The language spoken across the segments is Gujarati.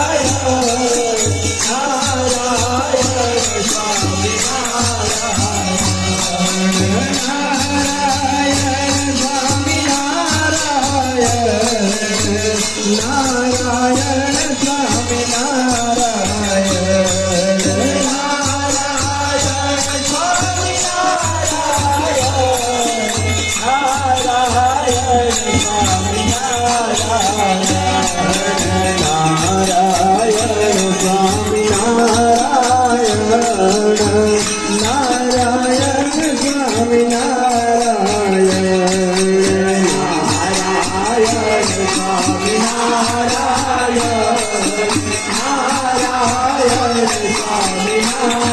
I fire. Hare Hare Hare Hare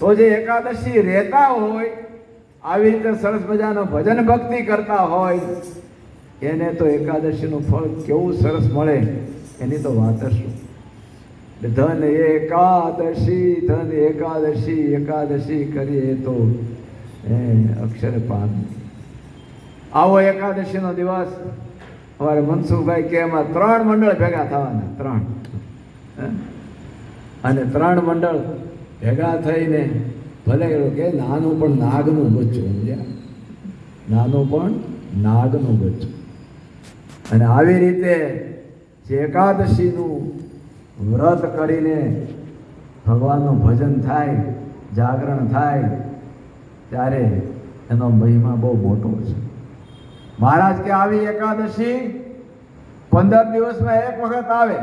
તો જે એકાદશી રહેતા હોય, આવી રીતે સરસ મજાનો ભજન ભક્તિ કરતા હોય, એને તો એકાદશીનું ફળ કેવું સરસ મળે, એની તો વાત શું? ધન એકાદશી ધન એકાદશી એકાદશી કરીએ તો અક્ષર પાન. આવો એકાદશીનો દિવસ. અમારે મનસુખભાઈ કે એમાં ત્રણ મંડળ ભેગા થવાના, ત્રણ? અને ત્રણ મંડળ ભેગા થઈને ભલે એવું કે નાનું પણ નાગનું બચ્ચું સમજ્યા? નાનું પણ નાગનું બચ્ચું અને આવી રીતે જે એકાદશીનું વ્રત કરીને ભગવાનનું ભજન થાય, જાગરણ થાય, ત્યારે એનો મહિમા બહુ મોટો છે. મહારાજ કે આવી એકાદશી પંદર દિવસમાં એક વખત આવે.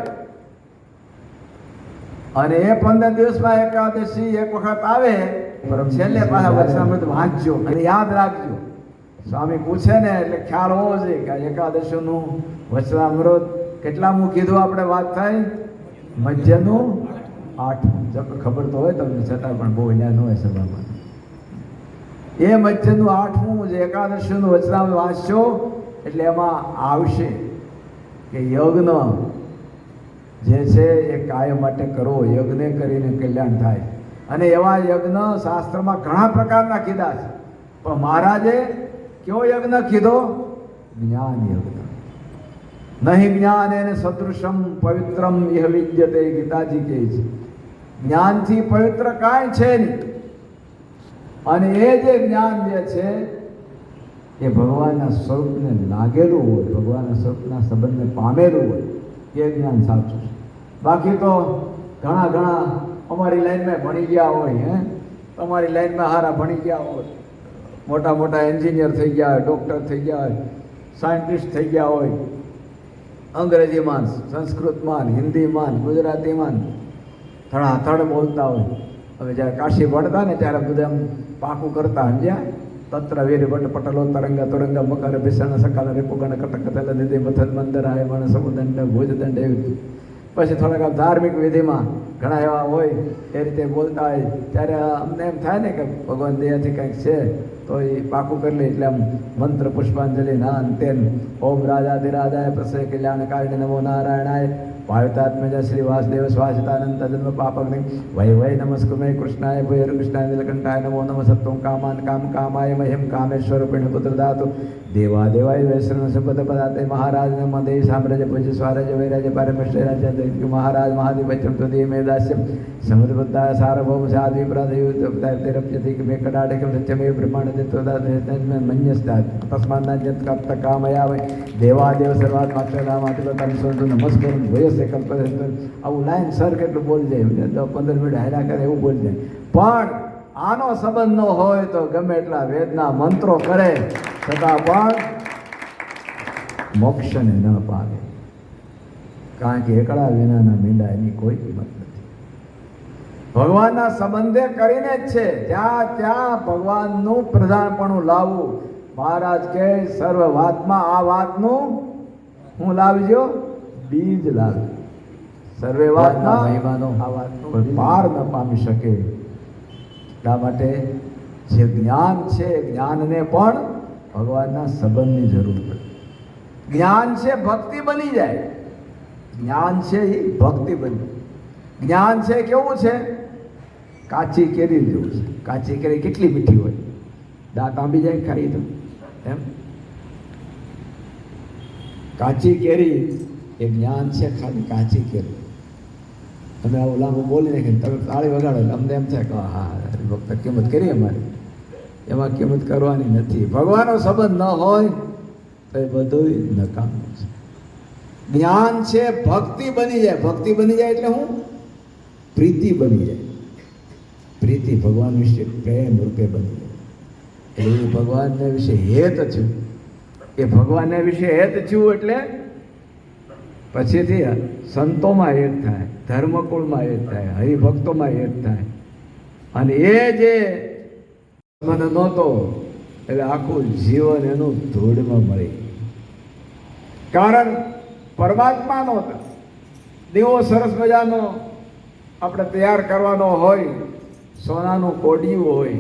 અને એ પંદર દિવસમાં એકાદશી એક વખત આવે, પણ છેલ્લે પાછા વચનામૃત વાંચજો અને યાદ રાખજો. સ્વામી પૂછે ને, એટલે ખ્યાલ હોવો જોઈએ કે એકાદશીનું વચનામૃત કેટલામું કીધું આપણે વાત થાય? મધ્યનું આઠ. ખબર તો હોય તમને છતાં પણ બહુ જ્ઞાન હોય સભામાં. એ મધ્યનું આઠમું જે એકાદશીનું વચનામૃત વાંચશો, એટલે એમાં આવશે કે યજ્ઞ જે છે એ કાયમ માટે કરવો, યજ્ઞ કરીને કલ્યાણ થાય. અને એવા યજ્ઞ શાસ્ત્રમાં ઘણા પ્રકારના કીધા છે. પણ મહારાજે કયો યજ્ઞ કીધો? જ્ઞાન યજ્ઞ. નહીં જ્ઞાન એને સદૃશમ પવિત્રમ ઇહ વિદ્યતે, ગીતાજી કહે છે. જ્ઞાનથી પવિત્ર કાંઈ છે નહીં. અને એ જે જ્ઞાન જે છે, એ ભગવાનના સ્વરૂપને લાગેલું હોય, ભગવાનના સ્વરૂપના સંબંધને પામેલું હોય. એ જ્ઞાન સાચું છે. બાકી તો ઘણા ઘણા અમારી લાઈનમાં ભણી ગયા હોય, હે? તમારી લાઈનમાં હારા ભણી ગયા હોય. મોટા મોટા એન્જિનિયર થઈ ગયા હોય, ડૉક્ટર થઈ ગયા હોય, સાયન્ટિસ્ટ થઈ ગયા હોય. અંગ્રેજીમાં સંસ્કૃતમાં હિન્દીમાં ગુજરાતીમાં થડાથડ બોલતા હોય. હવે જ્યારે કાશી ભણતા ને ત્યારે બધા પાકું કરતા, સમજ્યા? તત્ર વીર ಪಟಲೋ ತರಂಗ ತುರಂಗ ಮುಖರ ಬಿಸಣ ભીષણ સકાલ ಗಣ કટક તલ દીધી મથલ મંદર આવે મણ સમુદંડ ભુજદંડ એવી પછી થોડાક ધાર્મિક વિધિમાં ઘણા એવા હોય એ રીતે બોલતા હોય ત્યારે અમને એમ થાય ને કે ભગવાન દયાથી કંઈક છે તો એ પાકું કરી લે એટલે આમ મંત્ર પુષ્પાંજલિ નાન તેન ઓમ રાજાધિરાજાય પ્રસય કલ્યાણકારિણી નમો નારાયણાય પાવિતાત્મજ શ્રી વાસુદેવ સ્વાસિતાનંદ તજન્મ પાપગ્નિ વૈ વૈ નમસ્કુમે કૃષ્ણાય ભૈરકૃષ્ણાય નીલકંઠાય નમો નમ સત્વં કામાન કામ કામાય મહિમ કામેશ્વરૂપિણ પુત્રદાતુ દેવા દેવાય વૈષ્ણવ સંપદ પદાતે મહારાજ નમ દેવ સામ્રાજ્ય પૂજ્ય સ્વરાજ વૈરાજ પારમેશ્વરાજ્ય મહારાજ મહાદિપચમ તો દેવ મે દાસ્ય સમુદ્રબદ્ધાય સાર્વભૌમ સાધ્વી પ્રદયુક્તાયતિરપ્યતિ કે કડાડકમ સત્યમે બ્રહ્માંડ તત્વદાત્મે મન્યસ્તાત તસ્માન્નાજ્યત કામયાવય દેવાદેવ સર્વાત્માક્ષરામાતિપતમ સંતુ નમસ્કરમ ભૂયસ કલ્પ આવું લાઈન સર કેટલું બોલી જાય દસ પંદર મિનિટ હાર્યા કરે એવું બોલ જાય. પણ આનો સંબંધ ન હોય તો ગમે એટલા વેદના મંત્રો કરે, છતાં પણ મોક્ષને ન પામે. કારણ કે એકડા વિનાના મીંડા એની કોઈ કિંમત નથી. ભગવાનના સંબંધે કરીને જ છે. જ્યાં ત્યાં ભગવાનનું પ્રધાનપણું લાવવું. મહારાજ કહે સર્વ વાતમાં આ વાતનું હું લાવજો. બીજ લાવે સર્વે વાતના મહિમાનો વાતનું પાર ન પામી શકે. એટલા માટે જે જ્ઞાન છે જ્ઞાનને પણ ભગવાનના સંબંધની જરૂર પડે. જ્ઞાન છે ભક્તિ બની જાય. જ્ઞાન છે એ ભક્તિ બની જ્ઞાન છે કેવું છે? કાચી કેરી જેવું છે. કાચી કેરી કેટલી મીઠી હોય? દાંત આંબી જાય ખાઈ તો એમ? કાચી કેરી એ જ્ઞાન છે ખાલી કાચી કેરી તમે આવું લાંબુ બોલી નાખીને તમે તાળી વગાડો એટલે અમને એમ થાય કે, હા હરિભક્ત કિંમત કરી અમારી. એમાં કિંમત કરવાની નથી. ભગવાનનો સંબંધ ન હોય તો એ બધું નકામું છે. જ્ઞાન છે, ભક્તિ બની જાય. ભક્તિ બની જાય એટલે હું? પ્રીતિ બની જાય. પ્રીતિ ભગવાન વિશે પ્રેમ રૂપે બની જાય. એટલે ભગવાનને વિશે હેત છું. એ ભગવાનને વિશે હેત છું એટલે પછીથી સંતોમાં એક થાય, ધર્મકુળમાં એક થાય, હરિભક્તોમાં એક થાય. અને એ જે મને નહોતો, એટલે આખું જીવન એનું ધૂળમાં મળી કારણ પરમાત્મા નહોતા દીવો સરસ મજાનો આપણે તૈયાર કરવાનો હોય, સોનાનું કોડિયું હોય,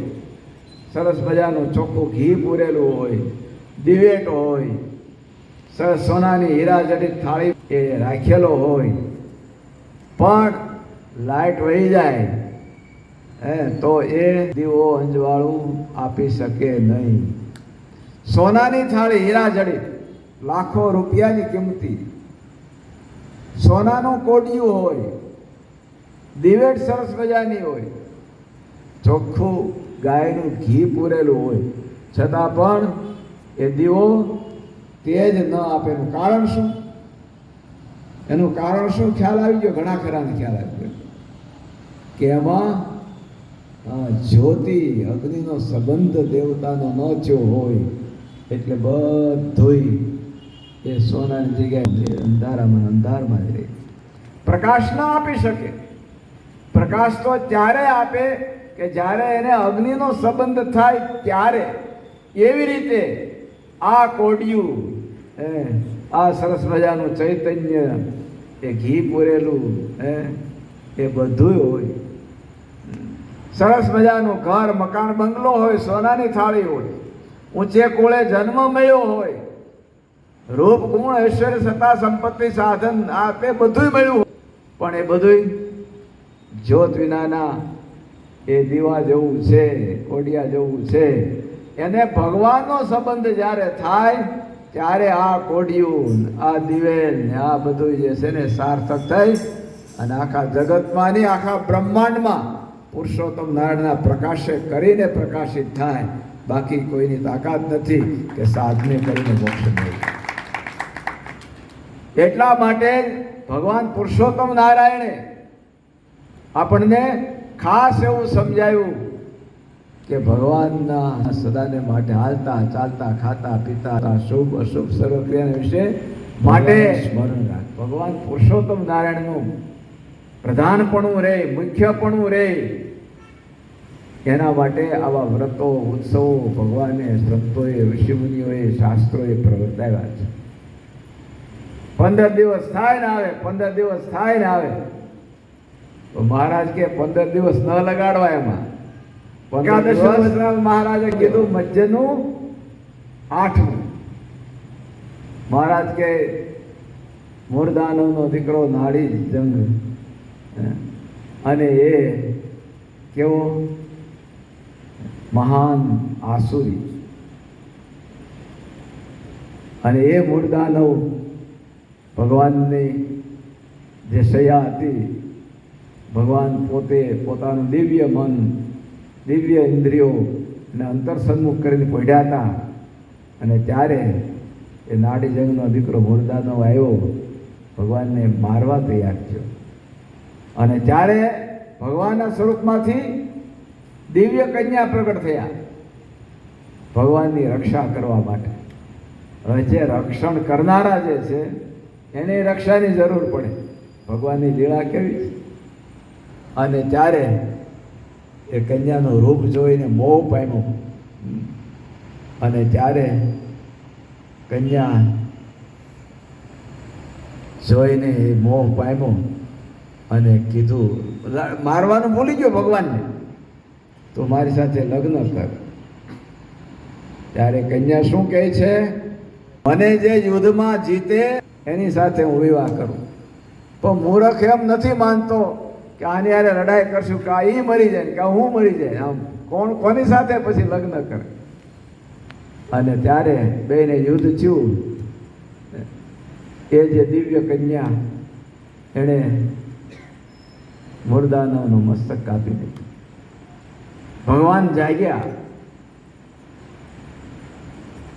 સરસ મજાનું ચોખ્ખું ઘી પૂરેલું હોય, દિવેટ હોય સોનાની હીરા જડિત થાળી એ રાખેલો હોય. પણ લાઈટ વહી જાય. હે, તો એ દીવો અંજવાળું આપી શકે નહીં. સોનાની થાળી હીરા જડિત લાખો રૂપિયાની કિંમતી. સોનાનું કોડિયું હોય, દિવેટ સરસ મજાની હોય. ચોખ્ખું ગાયનું ઘી પૂરેલું હોય. છતાં પણ એ દીવો તેજ ન આપે એનું કારણ શું? એનું કારણ શું? ખ્યાલ આવી ગયો? ઘણા ખરાને ખ્યાલ આવી ગયો. કે એમાં જ્યોતિ અગ્નિનો સંબંધ દેવતાનો ન થયો હોય, એટલે બધું એ સોનાની જગ્યાએ અંધારામાં, અંધારમાં જ રહે. પ્રકાશ ન આપી શકે. પ્રકાશ તો ત્યારે આપે કે જ્યારે એને અગ્નિનો સંબંધ થાય ત્યારે. એવી રીતે આ કોડિયું આ સરસ મજાનું ચૈતન્ય, એ ઘી પૂરેલું, હે, એ બધું હોય સરસ મજાનું ઘર, મકાન, બંગલો હોય, સોનાની થાળી હોય, ઊંચે કોળે જન્મ મળ્યો હોય, રૂપ, ગુણ, ઐશ્વર્ય, સત્તા, સંપત્તિ, સાધન, આ તે બધું મળ્યું. પણ એ બધું જ્યોત વિનાના એ દીવા જેવું છે, કોડિયા જેવું છે એને ભગવાનનો સંબંધ જ્યારે થાય, ત્યારે આ કોડિયું, આ દિવેલ ને આ બધું જે છે ને સાર્થક થઈ અને આખા જગતમાં નહીં, આખા બ્રહ્માંડમાં પુરુષોત્તમ નારાયણના પ્રકાશે કરીને પ્રકાશિત થાય. બાકી કોઈની તાકાત નથી કે સાધને કરીને મોક્ષ મળે. એટલા માટે ભગવાન પુરુષોત્તમ નારાયણે આપણને ખાસ એવું સમજાયું કે ભગવાનના સદાને માટે હાલતા ચાલતા ખાતા પીતા શુભ અશુભ સર્વ ક્રિયા વિશે માટે સ્મરણ રાખ. ભગવાન પુરુષોત્તમ નારાયણનું પ્રધાનપણું રહે મુખ્યપણું રહે એના માટે આવા વ્રતો ઉત્સવો ભગવાને સંતોએ ઋષિમુનિઓએ શાસ્ત્રોએ પ્રવર્તાવ્યા છે. પંદર દિવસ થાય ને આવે પંદર દિવસ થાય ને આવે. તો મહારાજ કે પંદર દિવસ ન લગાડવા એમાં. મહારાજે કીધું મજ્જનું આઠમું. મહારાજ કે મૂળદાનવનો દીકરો નાળી જંગ. અને એ કેવો? મહાન આસુરી. અને એ મૂળદાનવ ભગવાનની જે સયા હતી ભગવાન પોતે પોતાનું દિવ્ય મન દિવ્ય ઇન્દ્રિયો ને અંતર સન્મુખ કરીને પડ્યા હતા. અને ત્યારે એ નાડી જંગનો દીકરો મુરદાનો આવ્યો. ભગવાનને મારવા તૈયાર થયો. અને ત્યારે ભગવાનના સ્વરૂપમાંથી દિવ્ય કન્યા પ્રગટ થયા. ભગવાનની રક્ષા કરવા માટે. હવે જે રક્ષણ કરનારા જે છે, એને રક્ષાની જરૂર પડે. ભગવાનની લીળા કેવી છે? અને ત્યારે એ કન્યાનું રૂપ જોઈને મોહ પામ્યો. અને ત્યારે કન્યા જોઈને એ મોહ પામ્યો અને કીધું મારવાનું ભૂલી ગયો ભગવાનને. તો મારી સાથે લગ્ન કર. ત્યારે કન્યા શું કહે છે? મને જે યુદ્ધમાં જીતે એની સાથે હું વિવાહ કરું. પણ મૂર્ખ એમ નથી માનતો. કે આની હારે લડાઈ કરશું કે આ એ મરી જાય કે હું મરી જાય આમ કોણ કોની સાથે પછી લગ્ન કરે? અને ત્યારે બેને યુદ્ધ થયું. એ જે દિવ્ય કન્યા એણે મુર્દાનવનું મસ્તક કાપી દીધું ભગવાન જાગ્યા.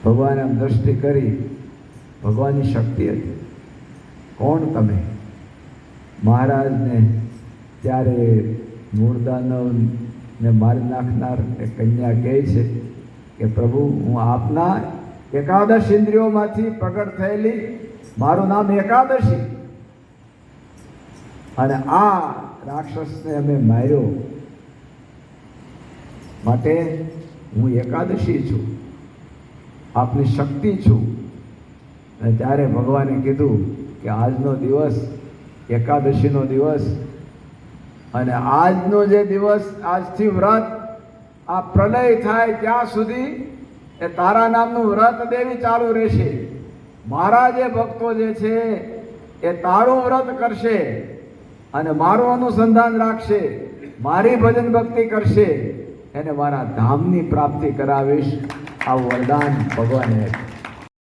ભગવાન આમ દ્રષ્ટિ કરી. ભગવાનની શક્તિ હતી. કોણ તમે? મહારાજને ત્યારે મૂળદાનવને મારી નાખનાર એ કન્યા કહે છે કે, પ્રભુ, હું આપના એકાદશ ઇન્દ્રિયોમાંથી પ્રગટ થયેલી, મારું નામ એકાદશી. અને આ રાક્ષસને અમે માર્યો. માટે હું એકાદશી છું, આપની શક્તિ છું. અને ત્યારે ભગવાને કીધું કે, આજનો દિવસ એકાદશીનો દિવસ અને આજનો જે દિવસ, આજથી વ્રત, આ પ્રલય થાય ત્યાં સુધી એ તારા નામનું વ્રત દેવી ચાલુ રહેશે મારા જે ભક્તો જે છે, એ તારું વ્રત કરશે અને મારું અનુસંધાન રાખશે, મારી ભજન ભક્તિ કરશે, એને મારા ધામની પ્રાપ્તિ કરાવીશ આ વરદાન ભગવાને.